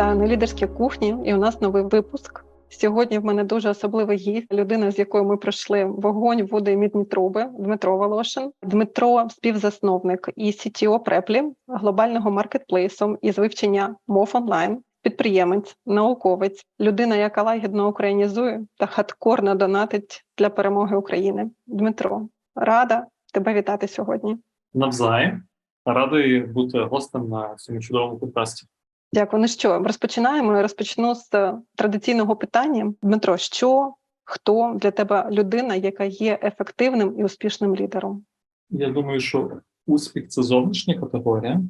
Вітаю на лідерській кухні, і у нас новий випуск. Сьогодні в мене дуже особливий гість, людина, з якою ми пройшли вогонь, води і мідні труби, Дмитро Волошин. Дмитро співзасновник і CTO Преплі, глобального маркетплейсу із вивчення мов онлайн, підприємець, науковець, людина, яка лагідно українізує та хардкорно донатить для перемоги України. Дмитро, рада тебе вітати сьогодні. Навзаєм. Радий бути гостем на цьому чудовому подкасті. Дякую. Ну що, розпочинаємо. Розпочну з е, традиційного питання. Дмитро, що хто для тебе людина, яка є ефективним і успішним лідером? Я думаю, що успіх це зовнішня категорія,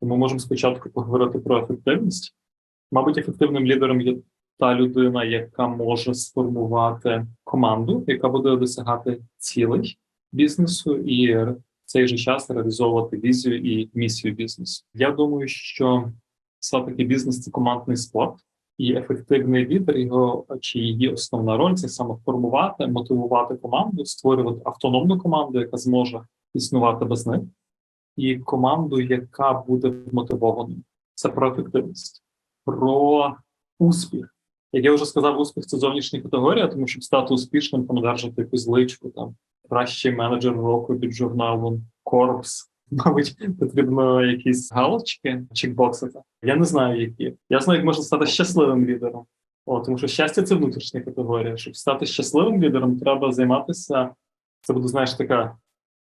тому можемо спочатку поговорити про ефективність. Мабуть, ефективним лідером є та людина, яка може сформувати команду, яка буде досягати цілей бізнесу і в цей же час реалізовувати візію і місію бізнесу. Я думаю, що все-таки бізнес це командний спорт, і ефективний лідер його чи її основна роль це саме формувати, мотивувати команду, створювати автономну команду, яка зможе існувати без них, і команду, яка буде мотивованою. Це про ефективність, про успіх. Як я вже сказав, успіх це зовнішня категорія, тому щоб стати успішним, там якусь личку, там кращий менеджер року від журналу Корпс. Мабуть, потрібно якісь галочки чекбоксити. Я не знаю, які. Я знаю, як можна стати щасливим лідером. О, тому що щастя це внутрішня категорія. Щоб стати щасливим лідером, треба займатися. Це буде, знаєш, така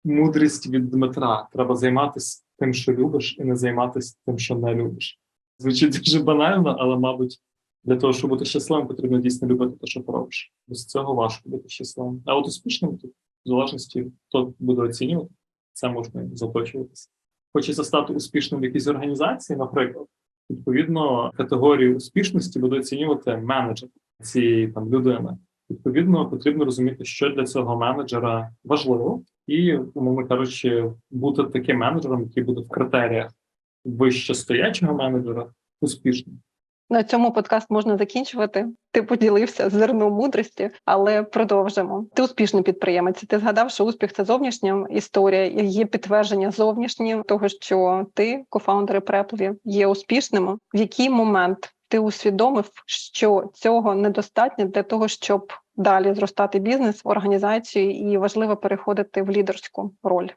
мудрість від Дмитра. Треба займатися тим, що любиш, і не займатися тим, що не любиш. Звучить дуже банально, але, мабуть, для того, щоб бути щасливим, потрібно дійсно любити те, що робиш. Без цього важко бути щасливим. А от успішним тут, в залежності, хто буде оцінювати, це можна заточуватися. Хочеться стати успішним в якійсь організації, наприклад. Відповідно, категорію успішності буде оцінювати менеджер цієї там людини. Відповідно, потрібно розуміти, що для цього менеджера важливо, і, умовно кажучи, бути таким менеджером, який буде в критеріях вище стоячого менеджера, успішним. На цьому подкаст можна закінчувати. Ти поділився зерном мудрості, але продовжимо. Ти успішний підприємець. Ти згадав, що успіх це зовнішня історія, і є підтвердження зовнішнє того, що ти, кофаундери Преплі, є успішними. В який момент ти усвідомив, що цього недостатньо для того, щоб далі зростати бізнес, організацію, і важливо переходити в лідерську роль?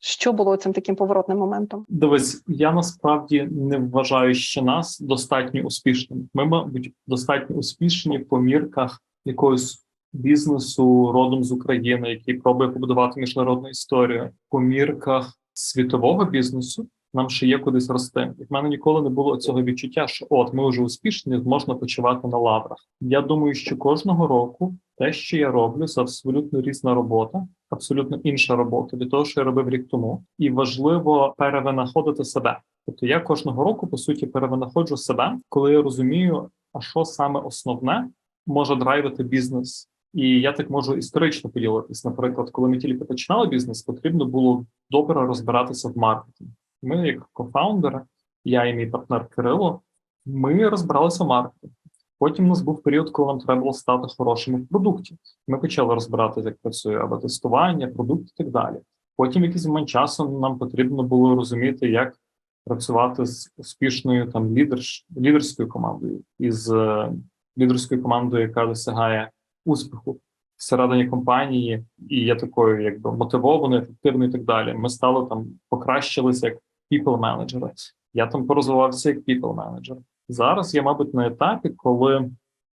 Що було цим таким поворотним моментом? Дивись, я насправді не вважаю ще нас достатньо успішними. Ми, мабуть, достатньо успішні по мірках якогось бізнесу родом з України, який пробує побудувати міжнародну історію, по мірках світового бізнесу. Нам ще є кудись рости. В мене ніколи не було цього відчуття, що от ми вже успішні, можна почувати на лаврах. Я думаю, що кожного року те, що я роблю, це абсолютно різна робота, абсолютно інша робота від того, що я робив рік тому, і важливо перевинаходити себе. Тобто я кожного року по суті перевинаходжу себе, коли я розумію, а що саме основне може драйвити бізнес. І я так можу історично поділитись. Наприклад, коли ми тільки починали бізнес, потрібно було добре розбиратися в маркетингу. Ми, як кофаундери, я і мій партнер Кирило, ми розбиралися в маркетингу. Потім у нас був період, коли нам треба було стати хорошими в продукті. Ми почали розбиратися, як працює або тестування, продукт і так далі. Потім, якийсь момент часу, нам потрібно було розуміти, як працювати з успішною там лідерш, лідерською командою із е, лідерською командою, яка досягає успіху всередині компанії, і є такою, якби мотивованою, ефективною і так далі. Ми стали там покращилися як people менеджери. Я там порозвивався як people менеджер. Зараз я, мабуть, на етапі, коли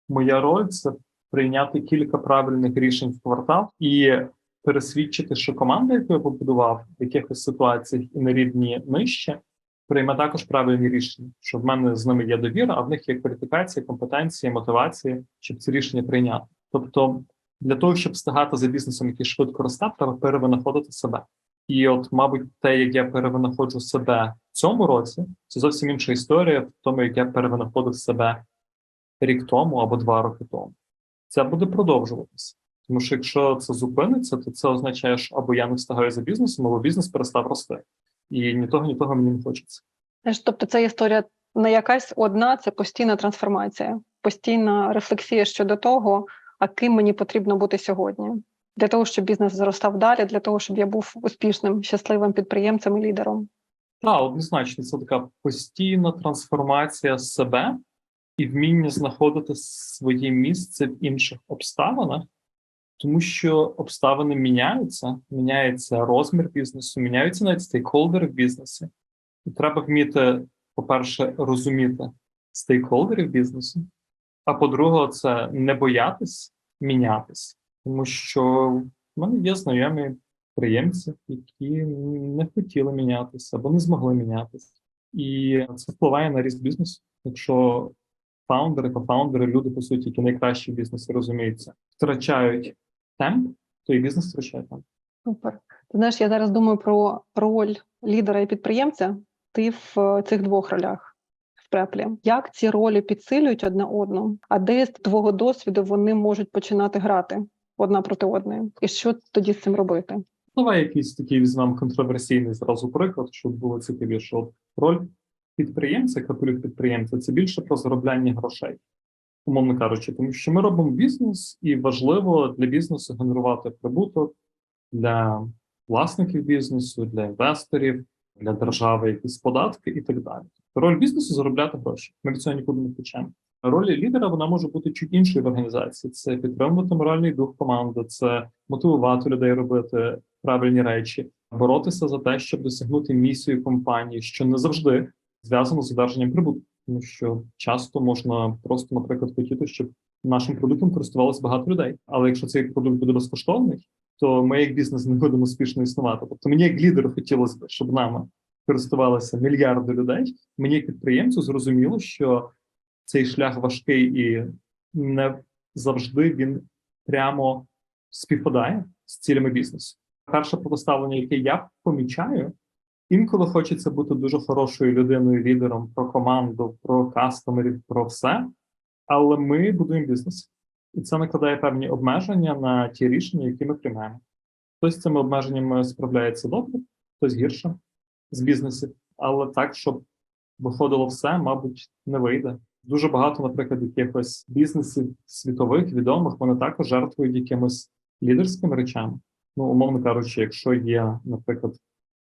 моя роль це прийняти кілька правильних рішень в квартал і пересвідчити, що команда, яку я побудував в якихось ситуаціях і на рівні нижче, прийме також правильні рішення, що в мене з ними є довіра, а в них є кваліфікація, компетенція, мотивація, щоб ці рішення прийняти. Тобто, для того, щоб встигати за бізнесом, який швидко росте, треба перевинаходити себе. І, от, мабуть, те, як я перевинаходжу себе в цьому році, це зовсім інша історія, в тому, як я перевинаходив себе рік тому або два роки тому. Це буде продовжуватися. Тому що якщо це зупиниться, то це означає, що або я не встигаю за бізнесом, або бізнес перестав рости. І ні того, ні того мені не хочеться. Тобто, це історія не якась одна, це постійна трансформація, постійна рефлексія щодо того, а ким мені потрібно бути сьогодні, для того, щоб бізнес зростав далі, для того, щоб я був успішним, щасливим підприємцем і лідером. Так, однозначно, це така постійна трансформація себе і вміння знаходити своє місце в інших обставинах, тому що обставини міняються, міняється розмір бізнесу, міняються навіть стейкхолдери в бізнесі. І треба вміти, по-перше, розуміти стейкхолдерів бізнесу, а по-друге, це не боятись мінятись, тому що в мене є знайомі підприємці, які не хотіли мінятися або не змогли мінятися. І це впливає на ріст бізнесу. Якщо фаундери, кофаундери, люди, по суті, які найкращі в бізнесі розуміються, втрачають темп, то і бізнес втрачає темп. Супер. Ти знаєш, я зараз думаю про роль лідера і підприємця. Ти в е, цих двох ролях в преплі. Як ці ролі підсилюють одна одну, а де з твого досвіду вони можуть починати грати одна проти одної? І що тоді з цим робити? Давай якийсь такий візьмемо контроверсійний зразу приклад, щоб було цікавіше. От роль підприємця, капелюх підприємця, це більше про заробляння грошей, умовно кажучи, тому що ми робимо бізнес, і важливо для бізнесу генерувати прибуток для власників бізнесу, для інвесторів, для держави, якісь податки і так далі. Роль бізнесу заробляти гроші. Ми від цього нікуди не втечемо. Роль лідера вона може бути чуть іншою в організації. Це підтримувати моральний дух команди, це мотивувати людей робити правильні речі, боротися за те, щоб досягнути місію компанії, що не завжди зв'язано з одержанням прибутку, тому що часто можна просто, наприклад, хотіти, щоб нашим продуктом користувалося багато людей. Але якщо цей продукт буде безкоштовний, то ми як бізнес не будемо успішно існувати. Тобто мені як лідеру хотілося б, щоб нами користувалися мільярди людей. Мені як підприємцю зрозуміло, що цей шлях важкий і не завжди він прямо співпадає з цілями бізнесу. Перше протиставлення, яке я помічаю, інколи хочеться бути дуже хорошою людиною, лідером про команду, про кастомерів, про все. Але ми будуємо бізнес, і це накладає певні обмеження на ті рішення, які ми приймаємо. Хтось з цими обмеженнями справляється добре, хтось гірше з бізнесів, але так, щоб виходило все, мабуть, не вийде. Дуже багато, наприклад, якихось бізнесів світових відомих, вони також жертвують якимись лідерськими речами. Ну, умовно кажучи, якщо є, наприклад,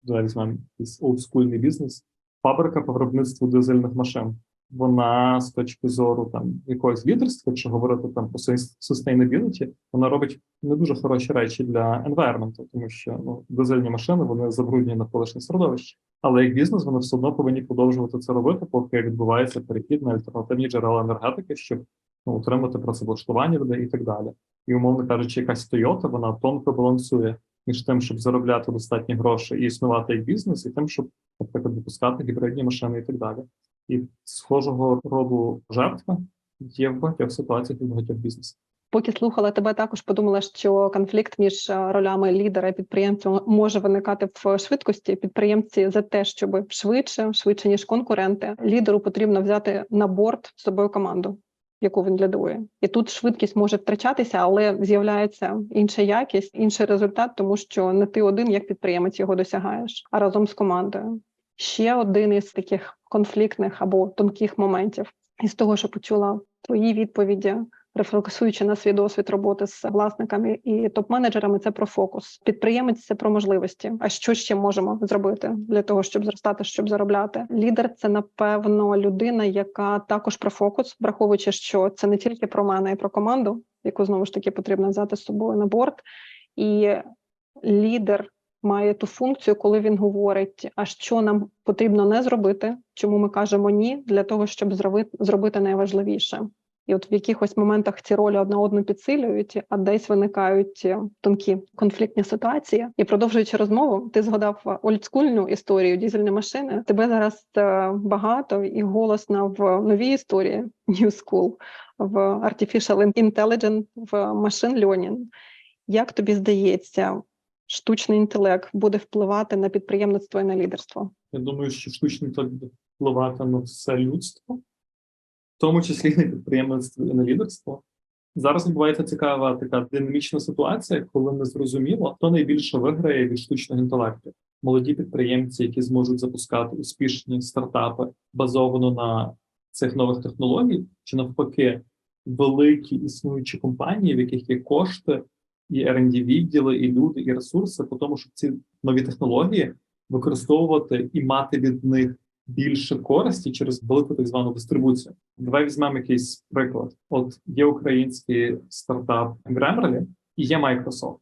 давай візьмемо якийсь олдскульний бізнес, фабрика по виробництву дизельних машин, вона з точки зору там якогось лідерства, чи говорити там про sustainability, вона робить не дуже хороші речі для environment, тому що ну дизельні машини вони забруднюють навколишнє середовище. Але як бізнес вони все одно повинні продовжувати це робити, поки відбувається перехід на альтернативні джерела енергетики, щоб ну, утримати працевлаштування людей і так далі. І умовно кажучи, якась Toyota, вона тонко балансує між тим, щоб заробляти достатні гроші і існувати як бізнес, і тим, щоб, наприклад, випускати гібридні машини і так далі. І схожого роду жертви є в багатьох ситуаціях і в багатьох бізнесах. Поки слухала тебе, також подумала, що конфлікт між е, ролями лідера і підприємця може виникати в швидкості. Підприємці за те, щоб швидше, швидше ніж конкуренти, лідеру потрібно взяти на борт з собою команду, яку він лідує. І тут швидкість може втрачатися, але з'являється інша якість, інший результат, тому що не ти один, як підприємець, його досягаєш, а разом з командою. Ще один із таких конфліктних або тонких моментів із того, що почула твої відповіді рефлексуючи на свій досвід роботи з власниками і топ-менеджерами, це про фокус. Підприємець це про можливості. А що ще можемо зробити для того, щоб зростати, щоб заробляти? Лідер це напевно людина, яка також про фокус, враховуючи, що це не тільки про мене, і про команду, яку знову ж таки потрібно взяти з собою на борт, і лідер. Має ту функцію, коли він говорить, а що нам потрібно не зробити, чому ми кажемо ні, для того, щоб зробити найважливіше. І от в якихось моментах ці ролі одна одну підсилюють, а десь виникають е, тонкі конфліктні ситуації. І продовжуючи розмову, ти згадав олдскульну історію дізельної машини. Тебе зараз е, багато і голосно в новій історії New School, в Artificial Intelligence, в Machine Learning. Як тобі здається, штучний інтелект буде впливати на підприємництво і на лідерство? Я думаю, що штучний інтелект буде впливати на все людство тому числі на підприємництво і на лідерство. Зараз відбувається цікава така динамічна ситуація, коли не зрозуміло, хто найбільше виграє від штучного інтелекту. Молоді підприємці, які зможуть запускати успішні стартапи, базовано на цих нових технологій, чи навпаки, великі існуючі компанії, в яких є кошти, і R&D відділи, і люди, і ресурси, по тому, щоб ці нові технології використовувати і мати від них більше користі через велику так звану дистрибуцію. Давай візьмемо якийсь приклад. От є український стартап Grammarly і є Microsoft.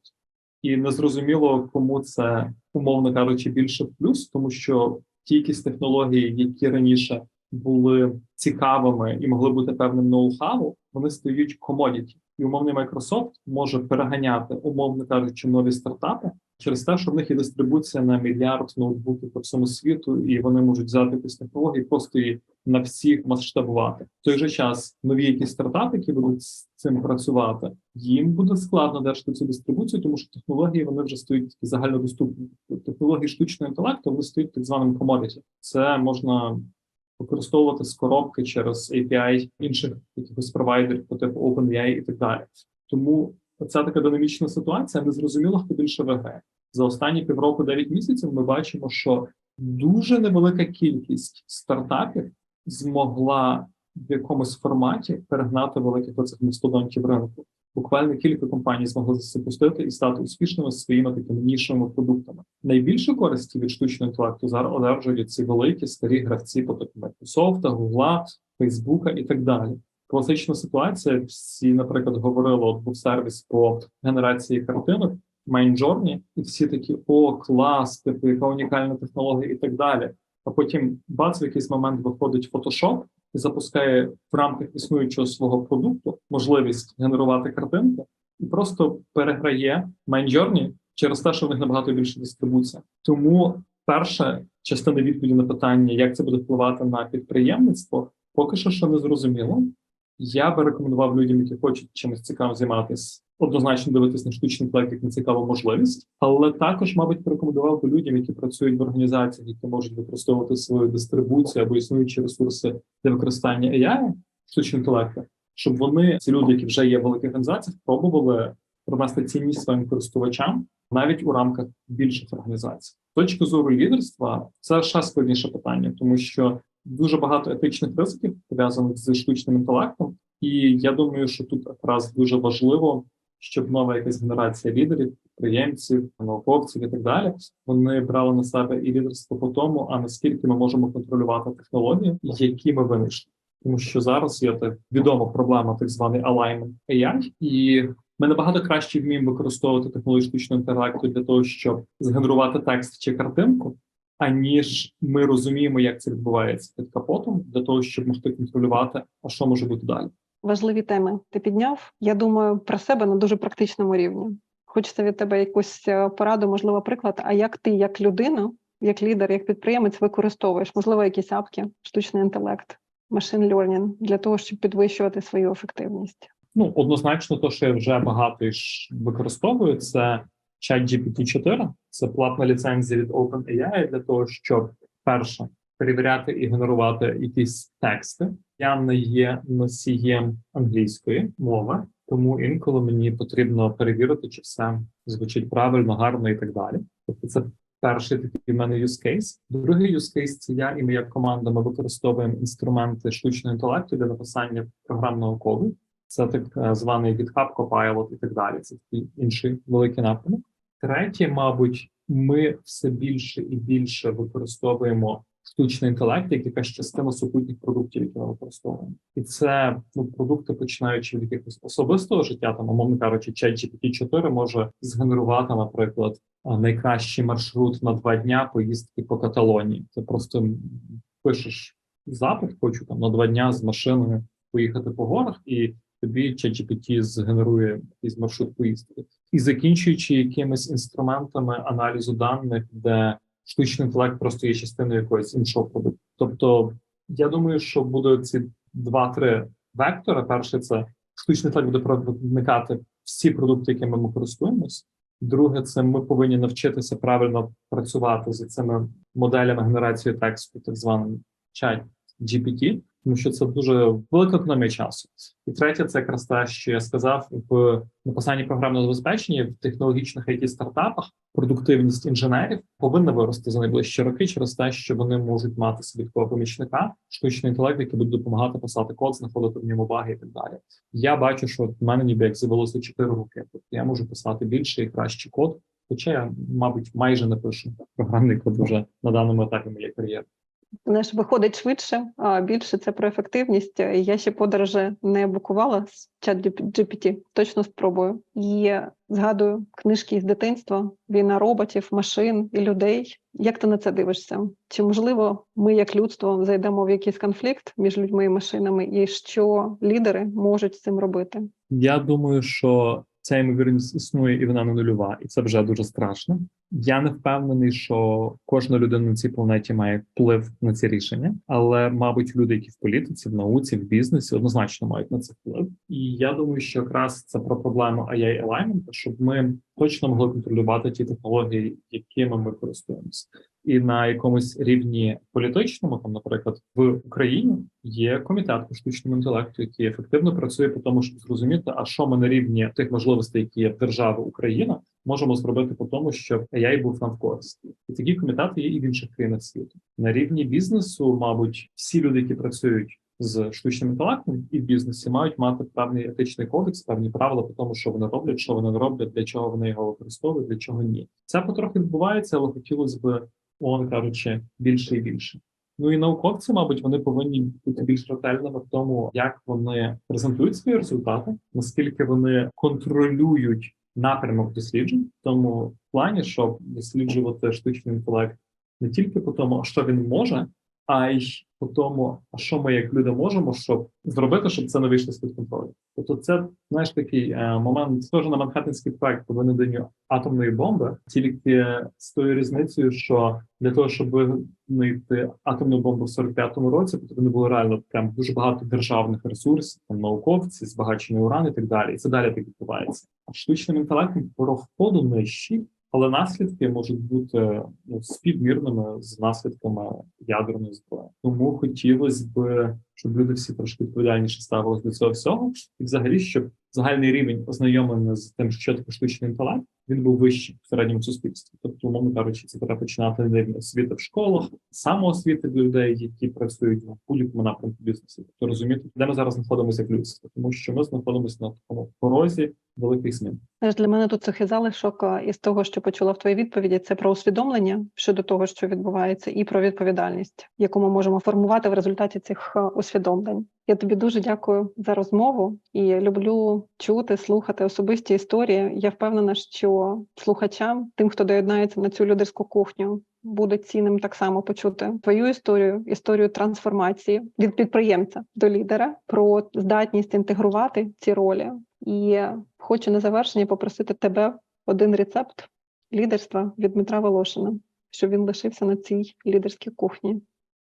І незрозуміло, кому це умовно кажучи більше плюс, тому що кількість технологій, які раніше були цікавими і могли бути певним ноу-хау, вони стають комодіті. І умовний Microsoft може переганяти, умовно кажучи, нові стартапи через те, що в них є дистрибуція на мільярд ноутбуків по всьому світу, і вони можуть взяти якісь технології, просто її на всіх масштабувати. В той же час нові якісь стартапи, які будуть з цим працювати, їм буде складно держати цю дистрибуцію, тому що технології вони вже стають загальнодоступні. Технології штучного інтелекту вони стають так званим комодіті. Це можна використовувати з коробки через API інших якихось провайдерів по типу OpenAI і так далі. Тому ця така динамічна ситуація не зрозуміло, хто більше виграє. За останні півроку, 9 місяців, ми бачимо, що дуже невелика кількість стартапів змогла в якомусь форматі перегнати великих оцих мастодонтів ринку. Буквально кілька компаній змогли запустити і стати успішними своїми такими нішовими продуктами. Найбільше користі від штучного інтелекту зараз одержують ці великі старі гравці, по типу Microsoft, Google, Facebook і так далі. Класична ситуація. Всі, наприклад, говорили, от був сервіс по генерації картинок Mindjourney, і всі такі о, клас, типу, яка унікальна технологія, і так далі. А потім бац, в якийсь момент виходить Photoshop і запускає в рамках існуючого свого продукту можливість генерувати картинки, і просто переграє Mindjourney через те, що в них набагато більше дистрибуція. Тому перша частина відповіді на питання, як це буде впливати на підприємництво, поки що ще не зрозуміло. Я би рекомендував людям, які хочуть чимось цікавим займатися, однозначно дивитися на штучний інтелект як на цікаву можливість, але також, мабуть, порекомендував би людям, які працюють в організаціях, які можуть використовувати свою дистрибуцію або існуючі ресурси для використання AI, штучного інтелекту, щоб вони, ці люди, які вже є в великих організаціях, пробували принести цінність своїм користувачам навіть у рамках більших організацій. З точки зору лідерства, це ще складніше питання, тому що дуже багато етичних ризиків пов'язаних з штучним інтелектом, і я думаю, що тут якраз дуже важливо, щоб нова якась генерація лідерів, підприємців, науковців і так далі вони брали на себе і лідерство по тому, а наскільки ми можемо контролювати технології, які ми винайшли. Тому що зараз є так відома проблема, так званий alignment AI, і ми набагато краще вміємо використовувати технології штучного інтелекту для того, щоб згенерувати текст чи картинку, аніж ми розуміємо, як це відбувається під капотом, для того, щоб могти контролювати, а що може бути далі. Важливі теми ти підняв. Я думаю про себе на дуже практичному рівні. Хочеться від тебе якусь е, пораду, можливо, приклад. А як ти, як людина, як лідер, як підприємець, використовуєш, можливо, якісь апки, штучний інтелект, машин learning для того, щоб підвищувати свою ефективність? Ну однозначно, то що я вже багато використовую, це ChatGPT 4 це платна ліцензія від OpenAI для того, щоб перше перевіряти і генерувати якісь тексти. Я не є носієм англійської мови, тому інколи мені потрібно перевірити, чи все звучить правильно, гарно і так далі. Тобто, це перший такий в мене use case. Другий use case – це я і моя команда. Ми використовуємо інструменти штучного інтелекту для написання програмного коду. Це так званий GitHub Copilot і так далі. Це такий інший великий напрямок. Третє, мабуть, ми все більше і більше використовуємо штучний інтелект, як якась частина супутніх продуктів, які ми використовуємо, і це ну продукти, починаючи від якихось особистого життя, там умовно кажучи, ChatGPT 4 може згенерувати, наприклад, найкращий маршрут на два дня поїздки по Каталонії. Це просто пишеш запит, хочу там на два дня з машиною поїхати по горах і. Тобі ChatGPT згенерує якийсь маршрут поїздки, і закінчуючи якимись інструментами аналізу даних, де штучний інтелект просто є частиною якогось іншого продукту. Тобто, я думаю, що будуть ці два-три вектори. Перше, це штучний інтелект буде проникати всі продукти, якими ми користуємось. Друге, це ми повинні навчитися правильно працювати з цими моделями генерації тексту, так званим чат GPT, тому що це дуже велика економія часу. І третє, це якраз те, що я сказав в написанні програмного забезпечення в технологічних it стартапах. Продуктивність інженерів повинна вирости за найближчі роки через те, що вони можуть мати собі помічника, штучний інтелект, який буде допомагати писати код, знаходити в ньому баги і так далі. Я бачу, що в мене ніби як з'явилося чотири роки. Тобто я можу писати більше і кращий код Хоча я, мабуть, майже не пишу програмний код вже на даному етапі моєї кар'єри. Знаєш, виходить швидше, а більше це про ефективність. Я ще подорожі не букувала з чат GPT, точно спробую. І згадую книжки з дитинства: війна роботів, машин і людей. Як ти на це дивишся? Чи можливо ми, як людство, зайдемо в якийсь конфлікт між людьми і машинами, і що лідери можуть з цим робити? Я думаю, що ця ймовірність існує і вона не нульова, і це вже дуже страшно. Я не впевнений, що кожна людина на цій планеті має вплив на ці рішення, але, мабуть, люди, які в політиці, в науці, в бізнесі, однозначно мають на це вплив. І я думаю, що якраз це про проблему ai alignment, щоб ми точно могли контролювати ті технології, якими ми користуємося. І на якомусь рівні політичному, там, наприклад, в Україні є комітет по штучному інтелекту, який ефективно працює по тому, щоб зрозуміти, а що ми на рівні тих можливостей, які є в держави Україна, можемо зробити по тому, щоб AI був нам в користь. І такі комітети є і в інших країнах світу. На рівні бізнесу, мабуть, всі люди, які працюють з штучним інтелектом і в бізнесі, мають мати певний етичний кодекс, певні правила по тому, що вони роблять, що вони не роблять, для чого вони його використовують, для чого ні. Це потрохи відбувається, але хотілося б, он кажучи, більше і більше. Ну і науковці, мабуть, вони повинні бути більш ретельними в тому, як вони презентують свої результати, наскільки вони контролюють напрямок досліджень, в тому плані, щоб досліджувати штучний інтелект не тільки по тому, що він може, а й по тому, а що ми як люди можемо, щоб зробити, щоб це не вийшло з під контролю. Тобто, це знаєш такий е, момент, схоже на Манхеттенський проект по винайденню атомної бомби, тільки з тою різницею, що для того, щоб винайти атомну бомбу в 45-му році, потрібно було реально прям дуже багато державних ресурсів, там науковці, збагачений уран і так далі. І це далі так відбувається. А штучним інтелектом по входу нижчі, але наслідки можуть бути ну, співмірними з наслідками ядерної зброї. Тому хотілося б, щоб люди всі трошки відповідальніше ставилися до цього всього, і взагалі, щоб загальний рівень ознайомлення з тим, що таке штучний інтелект, він був вищий в середньому суспільстві. Тобто, умовно кажучи, це треба починати на освіти в школах, самоосвіти для людей, які працюють в будь-якому напрямку бізнесу. Тобто розуміти, де ми зараз знаходимося як людство, тому що ми знаходимося на такому порозі великих змін. Для мене тут залишок а, із того, що почула в твоїй відповіді, це про усвідомлення щодо того, що відбувається, і про відповідальність, яку ми можемо формувати в результаті цих усвідомлень. Я тобі дуже дякую за розмову і люблю чути, слухати особисті історії. Я впевнена, що слухачам, тим, хто доєднається на цю лідерську кухню, буде цінним так само почути твою історію, історію трансформації від підприємця до лідера, про здатність інтегрувати ці ролі. І хочу на завершення попросити тебе один рецепт лідерства від Дмитра Волошина, щоб він лишився на цій лідерській кухні.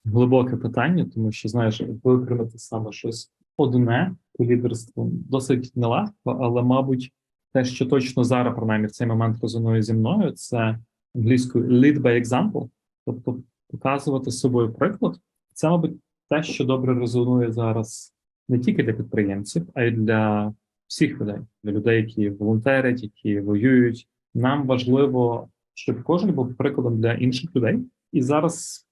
Глибоке питання, тому що знаєш, виконати саме щось одне по лідерству досить нелегко, але, мабуть, те, що точно зараз, принаймні, в цей момент резонує зі мною, це англійською lead by example, тобто показувати собою приклад. Це, мабуть, те, що добре резонує зараз не тільки для підприємців, а й для всіх людей, для людей, які волонтерять, які воюють. Нам важливо, щоб кожен був прикладом для інших людей. І зараз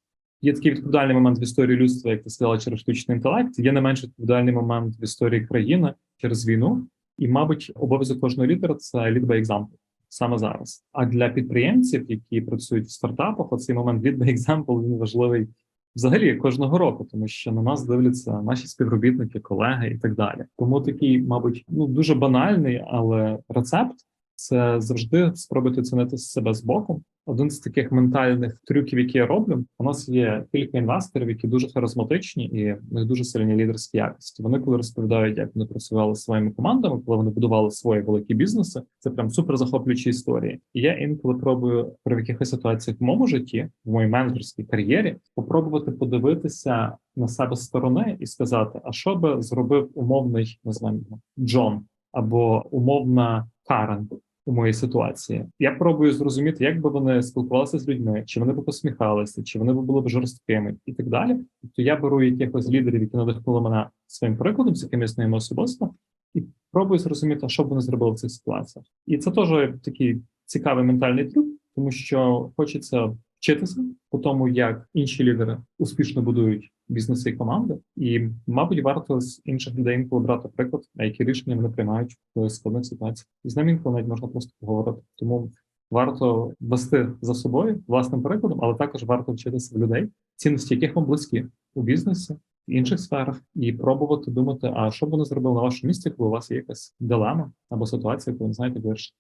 є такий відповідальний момент в історії людства, як ти сказала, через штучний інтелект. Є не менш відповідальний момент в історії країни через війну. І, мабуть, обов'язок кожного лідера це lead by example саме зараз. А для підприємців, які працюють в стартапах, оцей момент lead by example, він важливий взагалі кожного року, тому що на нас дивляться наші співробітники, колеги і так далі. Тому такий, мабуть, ну дуже банальний, але рецепт це завжди спробувати оцінити себе з боку. Один з таких ментальних трюків, які я роблю, у нас є кілька інвесторів, які дуже харизматичні і в них дуже сильні лідерські якості. Вони, коли розповідають, як вони працювали своїми командами, коли вони будували свої великі бізнеси, це прям супер захоплюючі історії. І я інколи пробую при якихось ситуаціях в моєму житті, в моїй менеджерській кар'єрі, попробувати подивитися на себе сторони і сказати: а що би зробив умовний не знаю, Джон або умовна Карен у моїй ситуації. Я пробую зрозуміти, як би вони спілкувалися з людьми, чи вони б посміхалися, чи вони б були б жорсткими, і так далі. Тобто я беру якихось лідерів, які надихнули мене своїм прикладом, з яким я особисто, і пробую зрозуміти, що б вони зробили в цих ситуаціях. І це теж такий цікавий ментальний трюк, тому що хочеться вчитися по тому, як інші лідери успішно будують бізнеси і команди, і, мабуть, варто з інших людей інколи брати приклад, а які рішення вони приймають в складних ситуаціях. І з ними інколи навіть можна просто поговорити. Тому варто вести за собою власним прикладом, але також варто вчитися в людей, цінності яких вам близькі у бізнесі, в інших сферах, і пробувати думати, а що б вони зробили на вашому місці, коли у вас є якась дилема або ситуація, яку ви не знаєте, вирішити.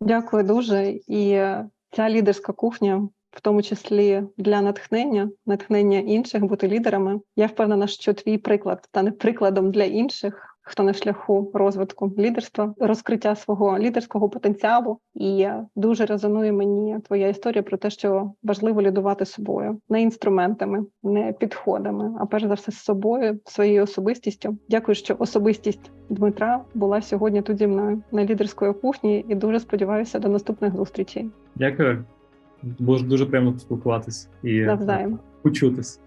Дякую дуже. І ця лідерська кухня, в тому числі для натхнення, натхнення інших бути лідерами. Я впевнена, що твій приклад стане прикладом для інших, хто на шляху розвитку лідерства, розкриття свого лідерського потенціалу. І дуже резонує мені твоя історія про те, що важливо лідувати собою, не інструментами, не підходами, а перш за все з собою, своєю особистістю. Дякую, що особистість Дмитра була сьогодні тут зі мною на лідерської кухні, і дуже сподіваюся до наступних зустрічей. Дякую. Було дуже приємно поспілкуватись і Навзаєм. почутись.